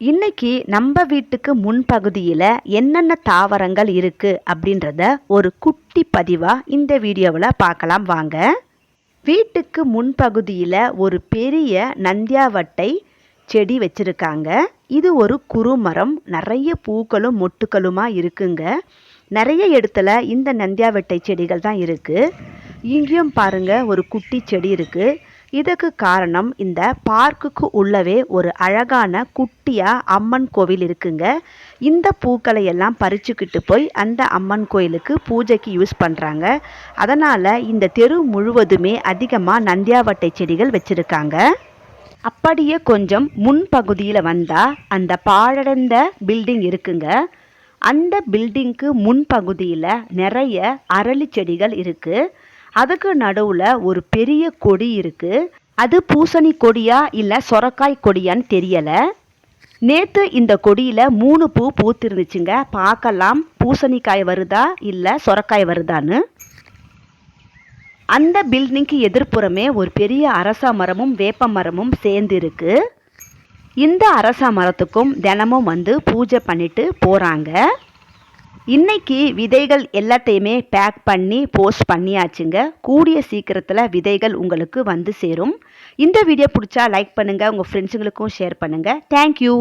இன்னைக்கு நம்ம வீட்டுக்கு முன்பகுதியில் என்னென்ன தாவரங்கள் இருக்குது அப்படின்றத ஒரு குட்டி பதிவாக இந்த வீடியோவில் பார்க்கலாம் வாங்க. வீட்டுக்கு முன்பகுதியில் ஒரு பெரிய நந்தியாவட்டை செடி வச்சுருக்காங்க. இது ஒரு குறுமரம் நிறைய பூக்களும் மொட்டுக்களுமா இருக்குங்க. நிறைய இடத்துல இந்த நந்தியாவட்டை செடிகள் தான் இருக்குது இங்கேயும் பாருங்கள் ஒரு குட்டி செடி இருக்குது இதுக்கு காரணம் இந்த பார்க்குக்கு உள்ளவே ஒரு அழகான குட்டியாக அம்மன் கோவில் இருக்குங்க. இந்த பூக்களை எல்லாம் பறிச்சுக்கிட்டு போய் அந்த அம்மன் கோயிலுக்கு பூஜைக்கு யூஸ் பண்ணுறாங்க அதனால் இந்த தெரு முழுவதுமே அதிகமாக நந்தியாவட்டை செடிகள் வச்சுருக்காங்க. அப்படியே கொஞ்சம் முன்பகுதியில் வந்தால் அந்த பாழடைந்த பில்டிங் இருக்குங்க. அந்த பில்டிங்க்கு முன்பகுதியில் நிறைய அரளி செடிகள் இருக்குது அதுக்கு நடுவில் ஒரு பெரிய கொடி இருக்குது அது பூசணி கொடியா இல்லை சொரக்காய் கொடியான்னு தெரியலை. நேற்று இந்த கொடியில் மூணு பூ பூத்திருந்துச்சுங்க. பார்க்கலாம். பூசணிக்காய் வருதா இல்லை சொரக்காய் வருதான்னு. அந்த பில்டிங்க்கு எதிர்ப்புறமே ஒரு பெரிய அரச மரமும் வேப்ப மரமும் சேர்ந்து இருக்கு இந்த அரச மரத்துக்கும் தினமும் வந்து பூஜை பண்ணிட்டு போகிறாங்க இன்னைக்கு விதைகள் எல்லாத்தையுமே பேக் பண்ணி போஸ்ட் பண்ணியாச்சுங்க. கூடிய சீக்கிரத்தில் விதைகள் உங்களுக்கு வந்து சேரும். இந்த வீடியோ பிடிச்சா லைக் பண்ணுங்கள் உங்கள் ஃப்ரெண்ட்ஸுங்களுக்கும் ஷேர் பண்ணுங்கள் தேங்க்யூ